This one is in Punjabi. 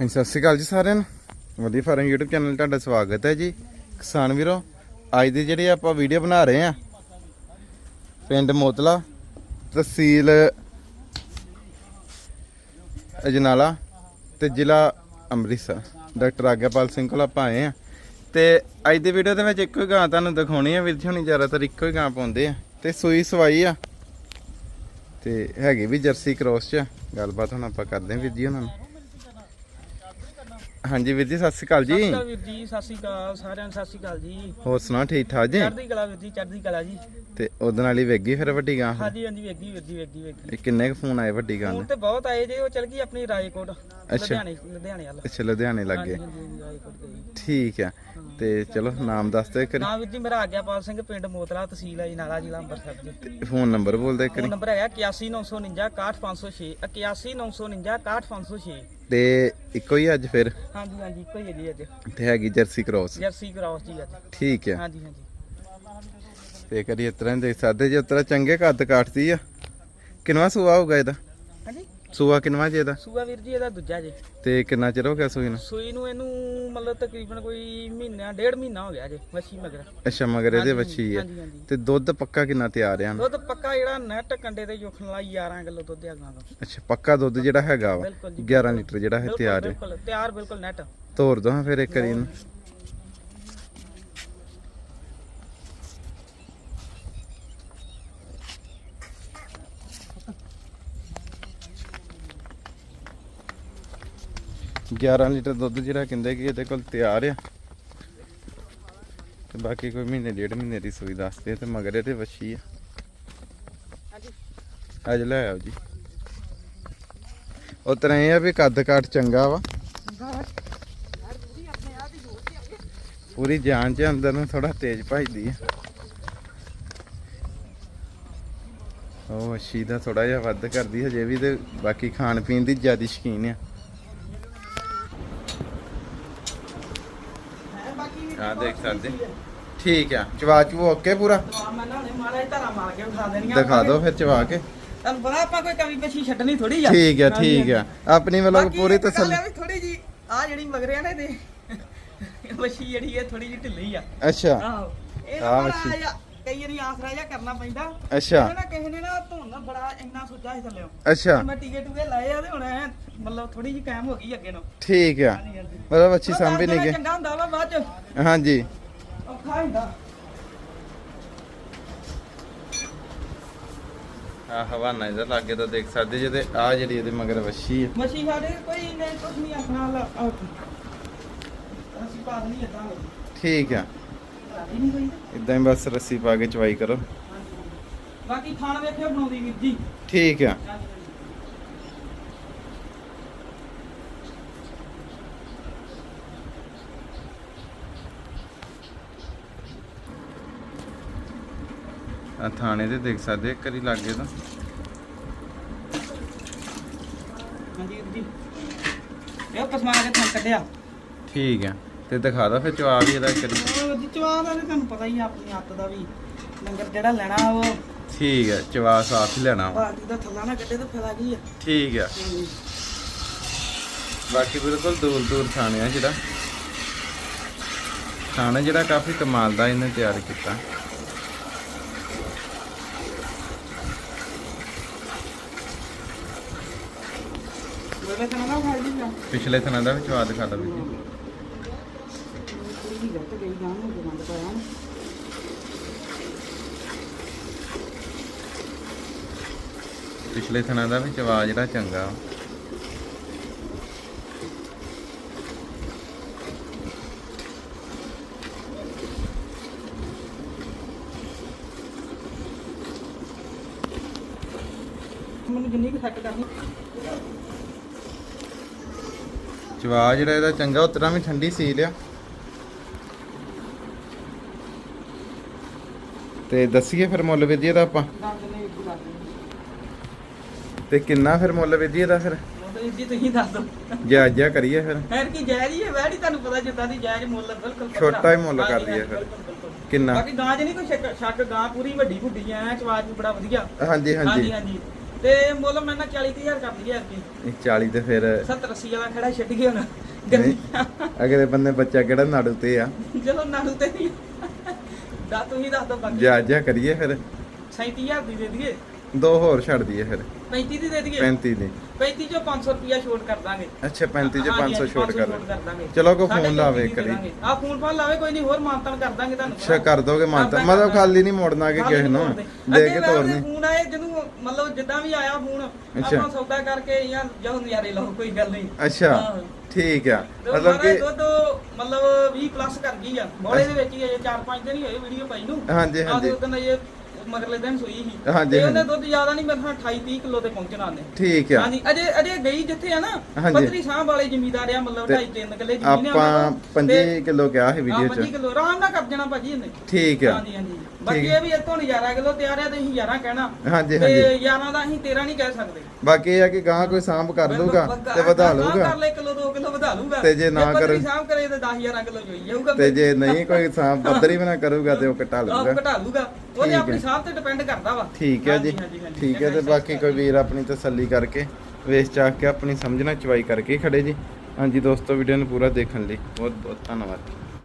ਹਾਂਜੀ, ਸਤਿ ਸ਼੍ਰੀ ਅਕਾਲ ਜੀ ਸਾਰਿਆਂ ਨੂੰ। ਵਧੀਆ ਫਾਰਮ YouTube ਚੈਨਲ ਤੁਹਾਡਾ ਸਵਾਗਤ ਹੈ ਜੀ। ਕਿਸਾਨ ਵੀਰੋ, ਅੱਜ ਦੀ ਜਿਹੜੀ ਆਪਾਂ ਵੀਡੀਓ ਬਣਾ ਰਹੇ ਆ ਪਿੰਡ ਮੋਤਲਾ, ਤਹਿਸੀਲ ਅਜਨਾਲਾ ਤੇ ਜ਼ਿਲ੍ਹਾ ਅੰਮ੍ਰਿਤਸਰ। ਡਾਕਟਰ ਆਗਿਆਪਾਲ ਸਿੰਘ ਕੋਲ ਆਪਾਂ ਆਏ ਆ ਤੇ ਅੱਜ ਦੀ ਵੀਡੀਓ ਦੇ ਵਿੱਚ ਇੱਕੋ ਹੀ ਗਾਂ ਤੁਹਾਨੂੰ ਦਿਖਾਉਣੀ ਆ ਵੀਰ ਜੀ, ਹੁਣੀ ਜ਼ਿਆਦਾਤਰ ਇੱਕੋ ਹੀ ਗਾਂ ਪਾਉਂਦੇ ਆ ਤੇ ਸੂਈ ਸਵਾਈ ਆ। ਤੇ ਹੈਗੀ ਵੀ ਜਰਸੀ ਕ੍ਰੋਸ ਚ ਗੱਲਬਾਤ ਹੁਣ ਆਪਾਂ ਕਰਦੇ ਹਾਂ ਵੀਰ ਜੀ ਉਹਨਾਂ ਨੂੰ ਹਾਂਜੀ ਵੀਰ ਜੀ ਸਤਿ ਸ਼੍ਰੀ ਅਕਾਲ ਸਤਿ ਸ਼੍ਰੀ ਜੀ ਅਕਾਲ ਵੀਰ ਜੀ ਸਤਿ ਸ਼੍ਰੀ ਅਕਾਲ ਸਾਰਿਆਂ ਨੂੰ ਸਤਿ ਸ਼੍ਰੀ ਅਕਾਲ ਜੀ। ਹੋਰ ਸੁਣਾ ਠੀਕ ਠਾਕ ਜੀ? ਚੜ੍ਹਦੀ ਕਲਾ ਵੀਰ ਜੀ ਚੜ੍ਹਦੀ ਕਲਾ ਜੀ। ਤੇ ਉਹਦੇ ਨਾਲ ਹੀ ਵੇਗੀ ਫਿਰ ਵੱਡੀ ਗਾਂ? ਫਿਰ? ਹਾਂਜੀ ਹਾਂਜੀ ਵੇਗੀ ਵੀਰ ਜੀ ਵੇਗੀ ਵੇਗੀ ਇਹ ਕਿੰਨੇ ਕੁ ਫੋਨ ਆਏ ਵੱਡੀ ਗਾਂ ਹੁਣ ਦੇ? ਤੇ ਬਹੁਤ ਆਏ ਜੇ ਉਹ ਚਲ ਗਈ ਆਪਣੀ ਰਾਏਕੋਟ ਲੁਧਿਆਣੇ ਲੁਧਿਆਣੇ ਵੱਲ। ਅੱਛਾ ਲੱਗੇ ਠੀਕ ਆ। ਤੇ ਚਲੋ ਨਾਮ ਦੱਸ ਦਿਓ ਕਰੀ ਨਾਮ ਵੀਰ ਜੀ ਮੇਰਾ ਆਗਿਆਪਾਲ ਸਿੰਘ ਪਿੰਡ ਮੋਤਲਾ ਤਹਿਸੀਲ ਹੈ ਜੀ ਨਾਲਾ ਜ਼ਿਲ੍ਹਾ ਅੰਮ੍ਰਿਤਸਰ ਜੀ। ਫੋਨ ਨੰਬਰ ਬੋਲ ਦੇ ਫੋਨ ਕਰੀ ਨੰਬਰ ਹੈਗਾ 81949 61506 81949 61506 ਤੇ ਇੱਕੋ ਹੀ ਅੱਜ ਫਿਰ? ਹਾਂਜੀ ਹਾਂਜੀ ਇੱਕੋ ਹੀ ਹੈ ਜੀ ਅੱਜ। ਤੇ ਹੈਗੀ ਜਰਸੀ ਕ੍ਰੋਸ ਜਰਸੀ ਕਰਾਉਸ ਜੀ ਅੱਜ। ਠੀਕ ਆ। ਹਾਂਜੀ ਹਾਂਜੀ। ਤੇ ਕਰੀ ਇਸ ਤਰ੍ਹਾਂ ਹੀ ਦੇਖ ਸਕਦੇ ਜੇ ਉਤਰਾ ਚੰਗੇ ਕੱਦ ਕਾਟਦੀ ਆ? ਕਿੰਨਵਾ ਸੂਆ ਹੋਊਗਾ ਇਹਦਾ? ਸੂਆ ਕਿੰਨਵਾ ਜੇ ਇਹਦਾ? ਸੂਆ ਵੀਰ ਜੀ ਇਹਦਾ ਦੂਜਾ ਜੀ। ਤੇ ਕਿੰਨਾ ਚਿਰ ਹੋ ਗਿਆ ਸੂਈ ਨੂੰ? ਸੂਈ ਨੂੰ ਇਹਨੂੰ ਮਤਲਬ ਤਕਰੀਬਨ ਕੋਈ ਮਹੀਨਾ ਡੇਢ ਮਹੀਨਾ ਹੋ ਗਿਆ ਜੇ ਮੱਛੀ ਮਗਰ। ਅੱਛਾ ਮਗਰ ਇਹਦੇ ਵੱਛੀ ਹਾਂਜੀ ਹਾਂਜੀ। ਤੇ ਦੁੱਧ ਪੱਕਾ ਕਿੰਨਾ ਤਿਆਰ ਆ ਦੁੱਧ ਪੱਕਾ ਜਿਹੜਾ ਨੈਟ ਕੰਡੇ ਤੇ ਜੋਖਣ ਵਾਲਾ 11 ਕਿਲੋ ਦੁੱਧ ਆ ਗਾਂ ਦਾ ਅੱਛਾ ਪੱਕਾ ਦੁੱਧ ਜਿਹੜਾ ਹੈਗਾ ਵਾ? ਬਿਲਕੁਲ ਜੀ 11 ਲੀਟਰ ਜਿਹੜਾ ਹੈ ਤਿਆਰ ਹੈ। ਬਿਲਕੁਲ ਤਿਆਰ ਬਿਲਕੁਲ ਨੈਟ। ਤੋਰ ਦੋ ਹਾਂ ਫਿਰ ਇੱਕ ਵਾਰੀ ਇਹਨੂੰ। ਗਿਆਰਾਂ ਲੀਟਰ ਦੁੱਧ ਜਿਹੜਾ ਕਹਿੰਦੇ ਕਿ ਇਹਦੇ ਕੋਲ ਤਿਆਰ ਆ। ਤੇ ਬਾਕੀ ਕੋਈ ਮਹੀਨੇ, ਡੇਢ ਮਹੀਨੇ ਦੀ ਸੂਈ ਦੱਸਦੇ ਆ ਤੇ ਮਗਰ ਇਹਦੇ ਵੱਛੀ ਆ। ਅੱਜ ਲੈ ਆਓ ਜੀ। ਉਹ ਤਰ੍ਹਾਂ ਇਹ ਆ ਵੀ ਕੱਦ ਕਾਟ ਚੰਗਾ ਵਾ। ਪੂਰੀ ਜਾਨ ਚ ਅੰਦਰ ਨੂੰ ਥੋੜਾ ਤੇਜ਼ ਭਜਦੀ ਆ। ਉਹ ਅੱਛੀ ਦਾ ਥੋੜਾ ਜਿਹਾ ਵੱਧ ਕਰਦੀ, ਹਜੇ ਵੀ ਤੇ ਬਾਕੀ ਖਾਣ ਪੀਣ ਦੀ ਜ਼ਿਆਦਾ ਸ਼ਕੀਨ ਆ। ਆ ਦੇਖ ਸਕਦੇ। ਠੀਕ ਆ ਚਵਾ ਚੂ ਓਕੇ ਪੂਰਾ। ਮੈਂ ਨਾ ਹੁਣੇ ਮਾਰਾ ਧਾਰਾ ਮਾਰ ਕੇ ਉਠਾ ਦੇਣੀਆਂ ਦਿਖਾ ਦਿਓ ਫਿਰ ਚਵਾ ਕੇ। ਤੁਹਾਨੂੰ ਪਤਾ ਆਪਾਂ ਕੋਈ ਕਮੀ ਪੇਸ਼ੀ ਛੱਡਣੀ ਥੋੜੀ ਆ। ਠੀਕ ਆ ਠੀਕ ਆ। ਆਪਣੀ ਵੱਲੋਂ ਪੂਰੀ ਤਸੱਲੀ ਥੋੜੀ ਜੀ ਆ ਜਿਹੜੀ ਮਗਰਿਆ ਨੇ ਤੇ ਮੱਛੀ ਜਿਹੜੀ ਇਹ ਥੋੜੀ ਜਿਹੀ ਢਿੱਲੀ ਆ। ਅੱਛਾ। ਆਹੋ। ਇਹ ਮੱਛੀ। ਕਈ ਵਾਰੀ ਆਸਰਾ ਜਿਹਾ ਕਰਨਾ ਪੈਂਦਾ। ਅੱਛਾ। ਨਾ ਕਿਸੇ ਨੇ ਨਾ ਧੋਣਾ ਬੜਾ ਇੰਨਾ ਸੁੱਜਾ ਸੀ ਥੱਲੇ। ਅੱਛਾ। ਮੈਂ ਟੀਕੇ ਟੂਕੇ ਲਾਏ ਆ ਤੇ ਹੁਣ ਐਂ ਮਤਲਬ ਥੋੜੀ ਜਿਹੀ ਕਾਇਮ ਹੋ ਗਈ ਅੱਗੇ ਨੂੰ ਠੀਕ ਆ। ਹਾਂਜੀ ਹਾਂਜੀ। ਮਤਲਬ ਅੱਛੀ ਸਾਂਭੀ ਨਹੀਂ ਗਏ ਚੰਗਾ ਹੁੰਦਾ ਵਾ ਬਾਅਦ ਚ। ਹਾਂਜੀ। ਔਖਾ ਹੁੰਦਾ। ਆ ਹਵਾਨਾ ਇਹਦਾ ਲਾਗੇ ਤਾਂ ਦੇਖ ਸਕਦੇ ਜੇ ਤੇ ਆ ਜਿਹੜੀ ਇਹਦੇ ਮਗਰ ਵੱਛੀ ਆ। ਮੱਛੀ ਸਾਡੇ ਕੋਈ ਨੇ ਕੁਝ ਨਹੀਂ ਆਪਣਾ ਲ- ਆਹ। ਅਸੀਂ ਪਾ ਨਹੀਂ ਏਦਾਂ। ਠੀਕ ਆ। ਇਦਾਂ ਹੀ ਬਸ ਰੱਸੀ ਪਾ ਕੇ ਚਵਾਈ ਕਰੋ। ਬਾਕੀ ਖਾਣ ਵੇਖਿਓ ਬਣਾਉਂਦੀ ਵੀਰ ਜੀ। ਠੀਕ ਆ। ਆ ਥਾਣੇ ਤੇ ਦੇਖ ਸਕਦੇ ਇੱਕ ਵਾਰੀ ਲਾਗੇ ਤਾਂ। ਹਾਂਜੀ ਵੀਰ ਜੀ। ਇਹ ਪਸਮਾ ਕੇ ਤੁਹਾਨੂੰ ਕੱਢਿਆ। ਠੀਕ ਆ। ਤੇ ਦਿਖਾ ਦੋ ਫਿਰ ਚਵਾ ਵੀ ਇਹਦਾ ਇੱਕ ਵਾਰੀ। ਉਹ ਜੀ ਚਵਾ ਦਾ ਤੇ ਤੁਹਾਨੂੰ ਪਤਾ ਹੀ ਆ ਆਪਣੀ ਹੱਥ ਦਾ ਵੀ। ਲੰਗਰ ਜਿਹੜਾ ਲੈਣਾ ਉਹ ਠੀਕ ਆ ਚਵਾ ਸਾਫ਼ ਹੀ ਲੈਣਾ ਵਾ। ਬਾਲਟੀ ਦਾ ਥੱਲਾ ਨਾ ਕੱਢੇ ਤਾਂ ਫਾਇਦਾ ਕੀ ਆ। ਠੀਕ ਆ। ਬਾਕੀ ਬਿਲਕੁਲ ਦੂਰ ਦੂਰ ਥਾਣੇ ਆ ਜਿਹੜਾ। ਥਾਣਾ ਜਿਹੜਾ ਕਾਫੀ ਕਮਾਲ ਦਾ ਇਹਨੇ ਤਿਆਰ ਕੀਤਾ। ਬੋਲੇ ਤਾਂ ਨਾ ਖਾਈ ਜੀ ਜਾ ਪਿਛਲੇ ਥਾਣਾ ਦਾ ਵੀ ਚਵਾ ਦਿਖਾ ਦੋ ਵੀ ਪਿਛਲੇ ਥਾਣਾ ਦਾ ਵੀ ਚਵਾ ਜਿਹੜਾ ਚੰਗਾ। ਮੈਨੂੰ ਜਿੰਨੀ ਕੁ ਸੈੱਟ ਕਰਨੀ। ਚਵਾ ਜਿਹੜਾ ਇਹਦਾ ਚੰਗਾ ਉਤਰਾ ਵੀ ਠੰਡੀ ਸੀ ਲਿਆ ਤੇ ਦੱਸੀਏ ਫਿਰ ਮੁੱਲ ਵਿਧੀ ਦਾ ਆਪਾਂ। ਤੇ ਕਿੰਨਾ ਫਿਰ ਮੁੱਲ ਫਿਰ ਤਾਂ ਜੀ ਤੁਸੀਂ ਦੱਸ ਦਿਓ ਜਾਇਜ਼ਾ ਕਰੀਏ ਫਿਰ। ਖੈਰ ਕੀ ਜਾਇਜ਼ ਹੀ ਹੈ ਵੈੜੀ ਤੁਹਾਨੂੰ ਪਤਾ ਜਿੱਦਾਂ ਦੀ ਜਾਇਜ਼ ਮੁੱਲ ਬਿਲਕੁਲ ਪੱਕਾ। ਛੋਟਾ ਹੀ ਮੁੱਲ ਕਰ ਲਈਏ ਫਿਰ। ਕਿੰਨਾ? ਬਾਕੀ ਗਾਂ 'ਚ ਨਹੀਂ ਕੋਈ ਸ਼ੱਕ ਸ਼ੱਕ ਗਾਂ ਪੂਰੀ ਵੱਡੀ ਫੁੱਡੀ ਐ ਚਵਾਜ ਵੀ ਬੜਾ ਵਧੀਆ। ਹਾਂਜੀ ਹਾਂਜੀ। ਹਾਂਜੀ ਹਾਂਜੀ। ਤੇ ਮੁੱਲ ਮੈਂ ਨਾ 40000 ਕਰ ਦਈਏ ਆਪੀ ਇਹ 40 ਤੇ ਫਿਰ 70 80 ਵਾਲਾ ਖੜਾ ਛੱਡ ਗਿਆ ਹੁਣ। ਨਹੀਂ ਗਰਮੀ ਅਗਲੇ ਬੰਦੇ ਬੱਚਾ ਕਿਹੜਾ ਨਾੜੂ ਤੇ ਆ? ਚਲੋ ਨਾੜੂ ਤੇ ਨਹੀਂ ਦਾ ਤੁਸੀਂ ਦੱਸ ਦੋ ਬਾਕੀ। ਜਾ ਜਾ ਕਰੀਏ ਫਿਰ। 37000 ਦੀ ਦੇ ਦਈਏ। ਦੋ ਹੋਰ ਛੱਡ ਦਈਏ ਫਿਰ। 35 ਦੀ ਦੇ ਦਈਏ? 35 ਦੀ। 35 ਚੋਂ 500 ਰੁਪਿਆ ਛੋਟ ਕਰ ਦਾਂਗੇ। ਅੱਛਾ 35 ਚ ਹਾਂਜੀ, 500 ਹਾਂਜੀ, ਛੋਟ ਕਰ ਦਾਂਗੇ। ਚਲੋ ਸਾਢੇ ਫੋਨ ਲਾਵੇ ਕਰੀ। ਆ ਫੋਨ ਫਾਨ ਲਾਵੇ ਕੋਈ ਨਹੀਂ ਹੋਰ ਮਾਨਤਨ ਕਰ ਦਾਂਗੇ ਤੁਹਾਨੂੰ ਅੱਛਾ ਕਰ ਦੋਗੇ ਕਰ ਮਤਲਬ। ਖਾਲੀ ਨਹੀਂ ਮੋੜਨਾ ਕਿ ਕਿਸੇ ਨੂੰ ਦੇ ਕੇ ਤੋਰਨੀ ਫੋਨ ਆਏ ਜਦੋਂ ਮਤਲਬ ਜਿੱਦਾਂ ਵੀ ਆਇਆ ਫੋਨ। ਆਪਾਂ ਸੌਦਾ ਕਰਕੇ ਜਾਂ ਜਦੋਂ ਨਜ਼ਾਰੇ ਲਓ ਕੋਈ ਗੱਲ ਨਹੀਂ ਅੱਛਾ। ਠੀਕ ਆ। ਮਤਲਬ ਕਿ ਦੁੱਧ ਮਤਲਬ 20 ਪਲੱਸ ਕਰ ਗਈ ਆ ਬੋਲੇ ਦੇ ਵਿੱਚ ਹੀ ਅਜੇ 4-5 ਦਿਨ ਹੀ ਹੋਏ ਵੀਡੀਓ ਪਾਈ ਨੂੰ ਹਾਂਜੀ, ਹਾਂਜੀ। ਉਦੋਂ ਇਹ ਮਗਰਲੇ ਦਿਨ ਸੂਈ ਸੀ। ਹਾਂਜੀ, ਤੇ ਉਹਨੇ ਹਾਂਜੀ। ਦੁੱਧ ਜ਼ਿਆਦਾ ਨਹੀਂ ਮੇਰੇ ਖਿਆਲ 28-30 ਕਿਲੋ ਤੇ ਪਹੁੰਚਣਾ ਉਹਨੇ ਠੀਕ ਆ। ਹਾਂਜੀ ਅਜੇ ਅਜੇ ਗਈ ਜਿੱਥੇ ਆ ਨਾ ਹਾਂਜੀ। ਪੱਤਰੀ ਸਾਹ ਵਾਲੇ ਜ਼ਿਮੀਦਾਰ ਆ ਮਤਲਬ ਤੇ 2.5-3 ਕਿੱਲੇ ਜ਼ਮੀਨ ਆ ਆਪਾਂ 5 ਕਿਲੋ ਕਿਹਾ ਸੀ ਵੀਡੀਓ 5 ਚ। ਕਿਲੋ ਆਰਾਮ ਨਾਲ ਕਰ ਜਾਣਾ ਭਾਜੀ ਇਹਨੇ। ਠੀਕ ਆ। ਹਾਂਜੀ ਹਾਂਜੀ। ਬਾਕੀ ਇਹ ਵੀ ਇਤੋਂ 11 ਕਿਲੋ ਤਿਆਰ ਆ ਤੇ ਅਸੀਂ 11 ਕਹਿਣਾ। ਹਾਂਜੀ ਤੇ ਹਾਂਜੀ। 11 ਦਾ ਅਸੀਂ 13 ਨਹੀਂ ਕਹਿ ਸਕਦੇ। ਬਾਕੀ ਇਹ ਆ ਕਿ ਗਾਂ ਕੋਈ ਸਾਂਭ ਕਰ ਲੂਗਾ ਤੇ ਵਧਾ ਲੂਗਾ ਕਰ ਲੈ ਕਿਲੋ 2 ਕਿਲੋ ਵਧਾ ਲੂਗਾ ਤੇ ਜੇ ਨਾ ਕਰੇ- ਸਾਹਬ ਕਰੇ ਤੇ 10 11 ਕਿਲੋ ਜੋਈ ਜਾਊਗਾ। ਤੇ ਜੇ ਨਹੀਂ ਕੋਈ ਸਾਂਭ ਪੱਧਰ ਹੀ ਬਣਾ ਕਰੂਗਾ ਤੇ ਉਹ ਘਟਾ ਲੂਗਾ ਘਟਾ ਲੂਗਾ ਉਹਦੇ ਠੀਕ ਹੈ। ਆਪਣੀ ਸਾਹਬ ਤੇ ਡਿਪੈਂਡ ਕਰਦਾ ਵਾ। ਠੀਕ ਹੈ ਜੀ ਹਾਂਜੀ, ਹਾਂਜੀ, ਹਾਂਜੀ। ਠੀਕ ਹੈ ਤੇ ਬਾਕੀ ਕੋਈ ਵੀਰ ਆਪਣੀ ਤਸੱਲੀ ਕਰਕੇ ਵੇਚ ਚਾਕ ਕੇ ਆਪਣੀ ਸਮਝਣਾ ਚਵਾਈ ਕਰਕੇ ਖੜੇ ਜੀ। ਹਾਂਜੀ ਦੋਸਤੋ ਵੀਡੀਓ ਨੂੰ ਪੂਰਾ ਦੇਖਣ ਲਈ ਬਹੁਤ ਬਹੁਤ ਧੰਨਵਾਦ।